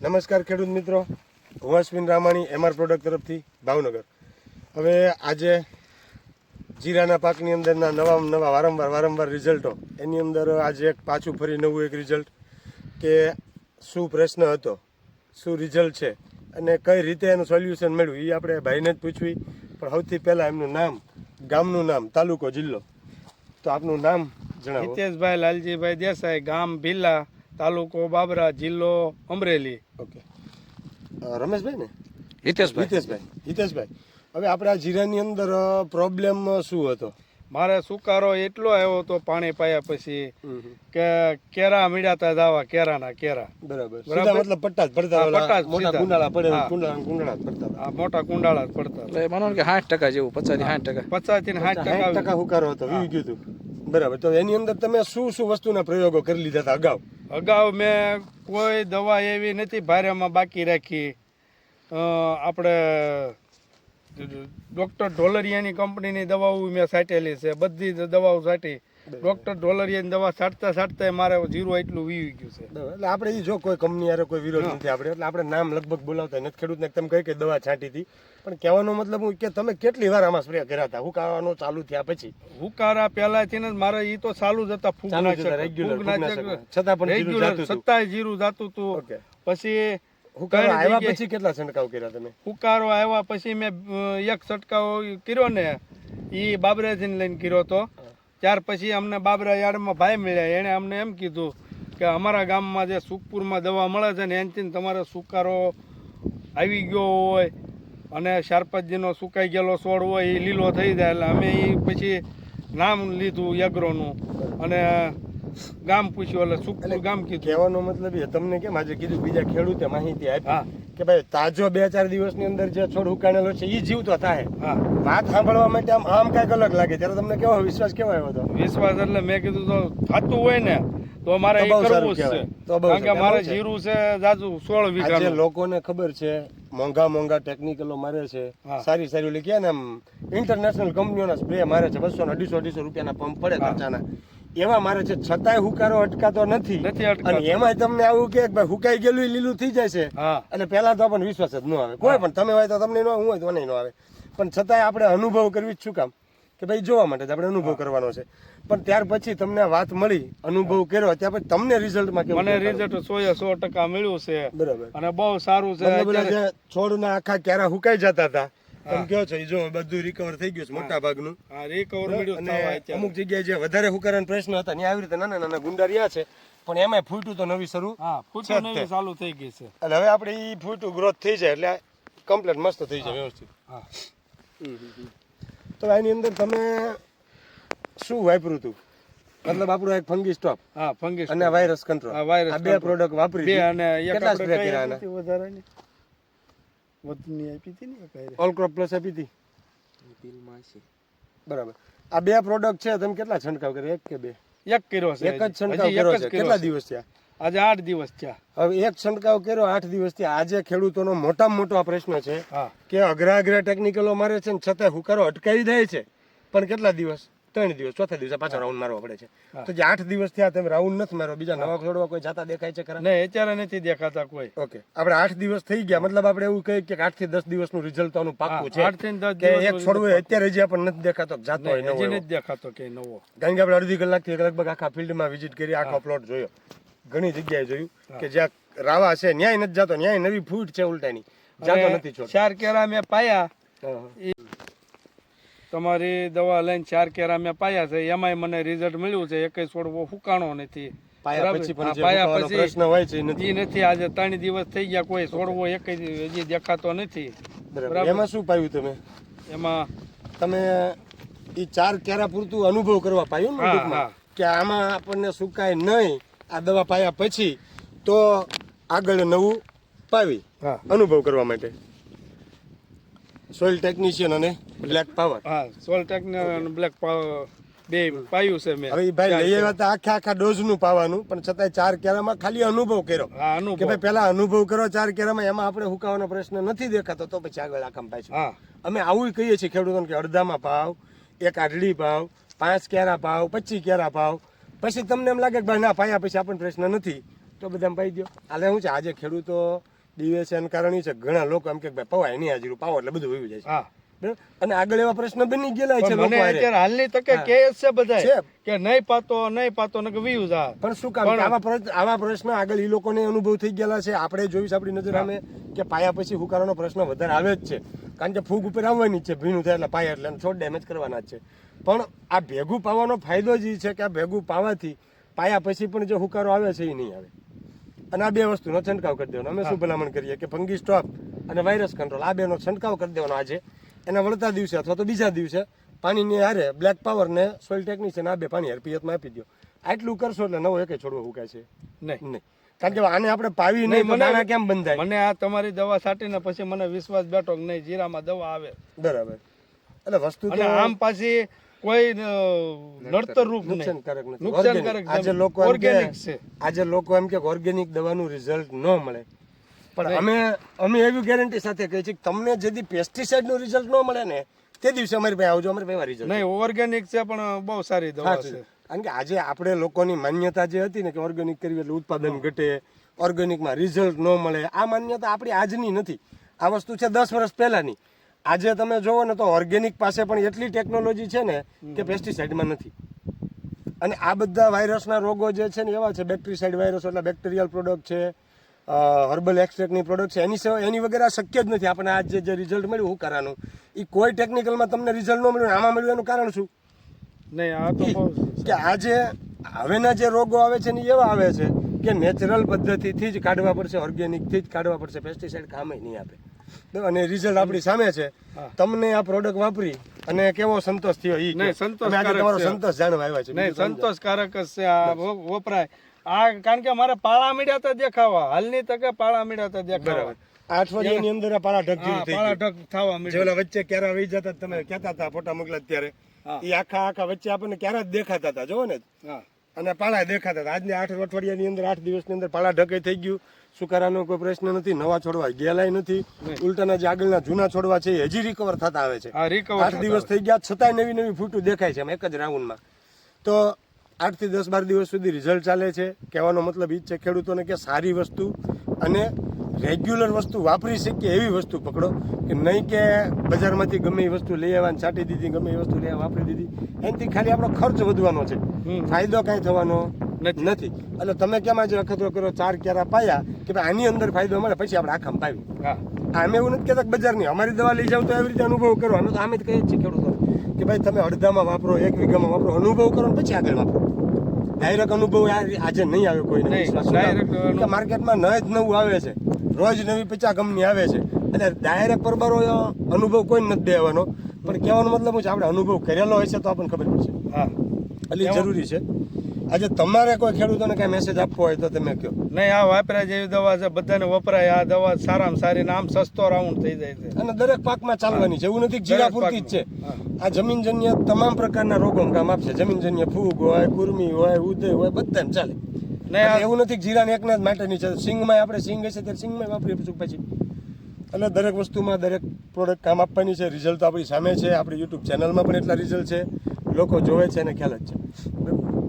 નમસ્કાર ખેડૂત મિત્રો. હું અશ્વિન રામાણી એમઆર પ્રોડક્ટ તરફથી ભાવનગર. હવે આજે જીરાના પાકની અંદરના નવા નવા વારંવાર વારંવાર રિઝલ્ટો એની અંદર આજે એક પાછું ફરી નવું એક રિઝલ્ટ કે શું પ્રશ્ન હતો, શું રિઝલ્ટ છે અને કઈ રીતે એનું સોલ્યુશન મળ્યું એ આપણે ભાઈને જ પૂછવી. પણ સૌથી પહેલાં એમનું નામ, ગામનું નામ, તાલુકો, જિલ્લો. તો આપનું નામ જણાવો. હિતેશભાઈ, લાલજીભાઈ દેસાઈ, ગામ ભીલા. તાલુકો બાબરા જિલ્લો અમરેલી. ઓકે. રમેશભાઈ ને હિતેશભાઈ. હિતેશભાઈ. હિતેશભાઈ. હવે આપણે આ જીરાની અંદર પ્રોબ્લેમ શું હતો? મારે સુકારો એટલો આવ્યો હતો પાણી પાયા પછી કે કેરા મીડાતા દાવા કેરાના કેરા. બરાબર. બરાબર. મતલબ પટ્ટા જ પડતા પટ્ટા મોટા કુંડાળા પડે. કુંડાળા કુંડાળા જ પડતા. મોટા કુંડાળા જ પડતા એટલે માનો કે સાઠ ટકા જેવું પચાસ સાઠ ટકા. પચાસથી સાઠ સાઠ ટકા સુકારો હતો વીવી ગયું હતું. બરાબર. તો એની અંદર તમે શું શું વસ્તુના પ્રયોગો કરી લીધા હતા અગાઉ? અગાઉ મેં કોઈ દવા એવી નથી ભારેમાં બાકી રાખી. આપણે ડૉક્ટર ઢોલરિયાની કંપનીની દવાઓ મેં સાટેલી છે. બધી જ દવાઓ સાટી ડૉક્ટર ઢોલરિયાની દવા સાટતા સાટતા મારે જીરો એટલું વીવી ગયું છે. એટલે આપણે એ જો કોઈ કંપની યારે કોઈ વિરોધ નથી આપણે એટલે આપણે નામ લગભગ બોલાવતા નથી. ખેડૂતને તમે કહી કે દવા છાંટી હતી પણ કહેવાનો મતલબ હું કે તમે કેટલી વાર આમાં સ્પ્રે કર્યા હતા? હુકાવાનો ચાલુ થયા પછી? હુકારા પહેલાથી ને મારે એ તો ચાલુ જ હતા. ફૂગ ફૂગનાશક. છતાં પણ. સત્તાય જીરું જાતું હતું. પછી હુકારો આવ્યા પછી કેટલા છંટકાવ કર્યા તમે? હુકારો આવ્યા પછી મેં એક છંટકાવ કર્યો ને એ બાબરાજીને લઈને કર્યો હતો. ત્યાર પછી અમને બાબરા યાર્ડમાં ભાઈ મળ્યા. એણે અમને એમ કીધું કે અમારા ગામમાં જે સુખપુરમાં દવા મળે છે ને એનથી તમારે સુકારો આવી ગયો હોય અને શારપતજીનો સુકાઈ ગયેલો છોડ હોય એ લીલો થઈ જાય એટલે અમે એ પછી નામ લીધું યગ્રોનું. અને ગામ પૂછ્યું એટલે સુખપુર ગામ કીધું. કહેવાનો મતલબ એ તમને કેમ આજે કીધું બીજા ખેડૂતે માહિતી આપી કે ભાઈ તાજો બે ચાર દિવસની અંદર જે છોડ ઉકાણેલો છે એ જીવતો થાય. વાત સાંભળવા માટે આમ આમ કાંઈક અલગ લાગે. ત્યારે તમને કેવો વિશ્વાસ કેવો આવ્યો હતો વિશ્વાસ એટલે મેં કીધું તો થતું હોય ને તો મારે એ કરવું છે. તો કારણ કે મારે જીરું છે જાજુ સોળ વીઘા લોકોને ખબર છે મોંઘા મોંઘા ટેકનિકલો મારે છે. સારી સારી ઓલી કે ને આમ ઇન્ટરનેશનલ કંપનીઓના સ્પ્રે મારે છે બસો અઢીસો અઢીસો રૂપિયાના પંપ પડે. ખર્ચાના. એવા મારે છે છતાંય હુકારો અટકાતો નથી. નથી અને એમાંય તમને આવું કે ભાઈ હુકાઈ ગયેલું લીલું થઈ જાય છે હા. અને પહેલા તો આપણને વિશ્વાસ જ ન આવે. કોઈ પણ તમે હોય તો તમને ન હું હોય તો મને ન આવે. પણ છતાંય આપણે અનુભવ કરવી જ શું કામ? કે ભાઈ જોવા માટે જ આપણે અનુભવ કરવાનો છે. પણ ત્યાર પછી તમને વાત મળી અનુભવ કર્યો ત્યાર પછી તમને રિઝલ્ટમાં કેવું મને રિઝલ્ટ સો એ સો ટકા મળ્યું છે. બરાબર. અને બહુ સારું છે. છોડના આખા ક્યારા હુકાઈ જતા હતા કહો છો જો બધું રિકવર થઈ ગયું છે મોટા ભાગનું હા રિકવર મળ્યું અમુક જગ્યાએ જે વધારે હુકારાના પ્રશ્ન હતા ત્યાં આવી રીતે નાના નાના ગુંડા રહ્યા છે પણ એમાં ફૂટું તો નવી શરૂ. હા ફૂટું નવી ચાલુ થઈ ગઈ છે. એટલે હવે આપણે ઈ ફૂટું ગ્રોથ થઈ જાય એટલે કમ્પ્લીટ મસ્ત થઈ જાય વ્યવસ્થિત. હા. તો એની અંદર તમે શું વાપર્યું હતું? મતલબ આપણો એક ફંગી સ્ટોપ હા ફંગી અને વાયરસ કંટ્રોલ આ વાયરસ આ બે પ્રોડક્ટ વાપરી બે અને કેટલા સ્પ્રે કર્યા? વધારાની. વધની આપી હતી ને કઈ ઓલ ક્રોપ પ્લસ આપી હતી. બરાબર. આ બે પ્રોડક્ટ છે તમે કેટલા છંટકાવ કર્યા? એક કે બે? એક કર્યો છે એક જ. છંટકાવ કર્યો છે. કેટલા દિવસ થયા? આજે આઠ દિવસ થયા. હવે એક છંટકાવ કર્યો આઠ દિવસ થયા. આજે ખેડૂતોનો મોટામાં મોટો આ પ્રશ્ન છે કે અઘરા અઘરા ટેકનિકલો મારે છે ને છતાં હુકારો અટકાવી જાય છે. પણ કેટલા દિવસ? ત્રણ દિવસ ચોથા દિવસે પાછો રાઉન્ડ મારવો પડે છે. તો જે આઠ દિવસ થયા તમે રાઉન્ડ નથી મારો બીજા નવા છોડવા કોઈ જાતા દેખાય છે ખરા? નહીં અત્યારે નથી દેખાતા કોઈ. ઓકે. આપણે આઠ દિવસ થઈ ગયા મતલબ આપણે એવું કહીએ કે આઠથી દસ દિવસનું રિઝલ્ટ આનું પાકું છે. આઠથી દસ દિવસ એક છોડવું અત્યારે જે આપણને નથી દેખાતો જાતો હોય નવો નથી દેખાતો કે નવો. કારણ કે આપણે અડધી કલાકથી એક લગભગ આખા ફિલ્ડમાં વિઝિટ કરી આખો પ્લોટ જોયો. ઘણી જગ્યાએ જોયું કે જ્યાં રાવા છે ન્યાય નથી જાતો ન્યાય નવી ફૂટ છે ઉલટાની. જાતો નથી છોડ ચાર કેરા મેં પાયા. તમારી દવા લઈને ચાર કેરા મેં પાયા છે એમાંય મને રિઝલ્ટ મળ્યું છે એકય છોડવો ફૂકાણો નથી. પાયા પછી પ્રશ્ન હોય છે નથી. નથી આજે ત્રણ દિવસ થઈ ગયા કોઈ છોડવો એક હજી દેખાતો નથી. એમાં શું પાયું તમે? એમાં તમે એ ચાર કેરા પૂરતું અનુભવ કરવા પાયું ને. કે આમાં આપણને સુકાય નહીં આ દવા પાયા પછી તો આગળ નવું પાવી અનુભવ કરવા માટે. સોઇલ ટેકનિશિયન અને બ્લેક પાવર હા સોલટેક ને બ્લેક બે પાયું છે મેં. હવે ઈ ભાઈ લઈ આવ્યા હતા આખા આખા ડોઝનું પાવાનું પણ છતાંય ચાર કેરામાં ખાલી અનુભવ કર્યો. હા કે અનુભવ ભાઈ પેલા અનુભવ કરો ચાર કેરામાં એમાં આપણે હુકાવાનો પ્રશ્ન નથી દેખાતો તો પછી આગળ આખા પાછું. હા. અમે આવું કહીએ છીએ ખેડૂતોને કે અડધામાં ભાવ એક આઢળી ભાવ પાંચ કેરા ભાવ પચીસ કેરા ભાવ પછી તમને એમ લાગે કે ભાઈ ના પાયા પછી આપણને પ્રશ્ન નથી. તો બધા પાઈ દો હાલે શું છે આજે ખેડૂતો દિવસે એનું કારણ છે કે ઘણા લોકો એમ કે ભાઈ પવાય નહીં હાજરું પાવો એટલે બધું વયું જાય છે. હા? અને આગળ એવા પ્રશ્ન બની ગયેલા છે મને અત્યારે હાલની તકે કે છે બધા કે નહીં પાતો નહીં પાતો ને કે વ્યૂઝ આ પણ શું કામ આવા આવા પ્રશ્ન આગળ એ લોકોને અનુભવ થઈ ગયેલા છે. આપણે જોઈશ આપણી નજર અમે કે પાયા પછી હુકારાનો પ્રશ્ન વધારે આવે જ છે. કારણ કે ફૂગ ઉપર આવવાની છે ભીનું થાય એટલે પાયા એટલે છોડ ડેમેજ કરવાના છે. પણ આ ભેગું પાવાનો ફાયદો જ એ છે કે આ ભેગું પાવાથી પાયા પછી પણ જે હુકારો આવે છે એ નહીં આવે. અને આ બે વસ્તુનો છંટકાવ કરી દેવાનો. અમે શું ભલામણ કરીએ કે ફંગી સ્ટોપ અને વાયરસ કંટ્રોલ આ બેનો છંટકાવ કરી દેવાનો આજે. એના વળતા દિવસે અથવા તો બીજા દિવસે પાણીની હારે બ્લેક પાવર ને સોઇલ ટેકનિશિયન આ બે પાણી હારે પિયતમાં આપી દો આટલું કરશો એટલે નવો એકે છોડવો હુકાય છે? નહીં. નહીં. કારણ કે આને આપણે પાવી નહીં મને કેમ બંધાય? મને આ તમારી દવા છાંટીને પછી મને વિશ્વાસ બેઠો કે નહીં જીરામાં દવા આવે. બરાબર. એટલે વસ્તુ આમ પાછી કોઈ નડતર રૂપ નુકસાનકારક નથી. નુકસાનકારક આજે લોકો એમ કે Organic છે. આજે લોકો એમ કે ઓર્ગેનિક દવાનું રિઝલ્ટ ન મળે. પણ અમે અમે એવી ગેરંટી સાથે કહીએ છીએ કે તમને જેથી પેસ્ટિસાઇડનું રિઝલ્ટ ન મળે ને તે દિવસે અમારી પાસે આવજો અમારી પાસે રિઝલ્ટ નહીં ઓર્ગેનિક છે પણ બહુ સારી દવા છે. કારણ કે આજે આપણે લોકોની માન્યતા જે હતી ને કે ઓર્ગેનિક કરવી એટલે ઉત્પાદન ઘટે ઓર્ગેનિકમાં રિઝલ્ટ ન મળે આ માન્યતા આપણી આજની નથી. આ વસ્તુ છે દસ વર્ષ પહેલાની. આજે તમે જોવો ને તો ઓર્ગેનિક પાસે પણ એટલી ટેકનોલોજી છે ને કે પેસ્ટિસાઇડમાં નથી. અને આ બધા વાયરસના રોગો જે છે ને એવા છે બેક્ટેરિસાઇડ વાયરસ એટલે બેક્ટેરિયલ પ્રોડક્ટ છે હર્બલ એક્સટ્રેક્ટની પ્રોડક્ટ છે. એની એની વગેરે આ શક્ય જ નથી. આપણને આ જે રિઝલ્ટ મળ્યું હું કરવાનું? એ કોઈ ટેકનિકલમાં તમને રિઝલ્ટ ન મળ્યું આમાં મળ્યું એનું કારણ શું? નહીં આ તો કે આજે હવેના જે રોગો આવે છે ને એવા આવે છે કે નેચરલ પદ્ધતિથી જ કાઢવા પડશે ઓર્ગેનિકથી જ કાઢવા પડશે. પેસ્ટિસાઇડ કામ નહીં આપે. અને રિઝલ્ટ આપણી સામે છે. તમને આ પ્રોડક્ટ વાપરી અને કેવો સંતોષ થયો એ આજે તમારો સંતોષ જાણવા આવ્યા છે. નહીં સંતોષકારક છે આ વપરાય. આ કારણ કે મારે પાળા મીડ્યા તો દેખાવા. હાલની તકે પાળા મીડ્યા તો દેખાવા. અઠવાડિયાની અંદર પાળા ઢગ પાળા ઢગ થવા મીડ્યા. વચ્ચે ક્યારે આવી જતા તમે કહેતા હતા ફોટા મોકલા ત્યારે. એ આખા આખા વચ્ચે આપણને ક્યારે જ દેખાતા હતા જોવો ને અને પાળા દેખાતા હતા. આજની આઠ અઠવાડિયાની અંદર આઠ દિવસની અંદર પાળા ઢકે થઈ ગયું. સુકારાનો કોઈ પ્રશ્ન નથી નવા છોડવા ગયેલાય નથી. ઉલટાના જે આગળના જૂના છોડવા છે એ હજી રિકવર થતા આવે છે. આ રિકવર આઠ દિવસ થઈ ગયા છતાંય નવી નવી ફૂટું દેખાય છે એક જ રાઉન્ડમાં તો આઠથી દસ બાર દિવસ સુધી રિઝલ્ટ ચાલે છે. કહેવાનો મતલબ એ જ છે ખેડૂતોને કે સારી વસ્તુ અને રેગ્યુલર વસ્તુ વાપરી શકીએ એવી વસ્તુ પકડો કે નહીં કે બજારમાંથી ગમે એ વસ્તુ લઈ આવવાની છાંટી દીધી ગમે એ વસ્તુ લઈ વાપરી દીધી. એનાથી ખાલી આપણો ખર્ચ વધવાનો છે. ફાયદો કાંઈ થવાનો નથી. એટલે તમે કેમ આજે અખતરો કરો ચાર ક્યારા પાયા કે ભાઈ આની અંદર ફાયદો મળે પછી આપણે આખામાં પાવી હા. અમે એવું નથી કહેતા બજારની અમારી દવા લઈ જાવ તો એવી રીતે અનુભવ કરો. અમે તો આમે જ કહીએ છીએ ખેડૂતો. ભાઈ તમે અડધામાં વાપરો એક વીઘામાં વાપરો અનુભવ કરો ને પછી આગળ વાપરો. ડાયરેક્ટ અનુભવ આજે નહીં આવે કોઈને. માર્કેટમાં ન જ નવું આવે છે. રોજ નવી પચાસ કંપની આવે છે. એટલે ડાયરેક્ટ પરબારો અનુભવ કોઈ નથી દેવાનો. પણ કહેવાનો મતલબ છે આપણે અનુભવ કરેલો હોય છે તો આપણને ખબર પડશે. હા. એટલે જરૂરી છે. આજે તમારે કોઈ ખેડૂતોને કઈ મેસેજ આપવો હોય તો તમે કહો. નહીં આ વાપરા જેવી દવા છે બધાને વપરાય. આ દવા સારામાં સારી ને આમ સસ્તો રાઉન્ડ થઈ જાય છે. અને દરેક પાકમાં ચાલવાની છે એવું નથી જીરા પૂરતી જ છે. આ જમીનજન્ય તમામ પ્રકારના રોગોમાં કામ આપશે. જમીનજન્ય ફૂગ હોય કુરમી હોય ઉદય હોય બધાને ચાલે. નહીં એવું નથી જીરાને એકના જ માટેની છે. સિંગમાં આપણે સિંગ હશે ત્યારે સિંગમાં વાપરીએ પછી પછી. એટલે દરેક વસ્તુમાં દરેક પ્રોડક્ટ કામ આપવાની છે. રિઝલ્ટ તો આપણી સામે છે. આપણી યુટ્યુબ ચેનલમાં પણ એટલા રિઝલ્ટ છે. લોકો જોવે છે અને ખ્યાલ જ છે. બરાબર?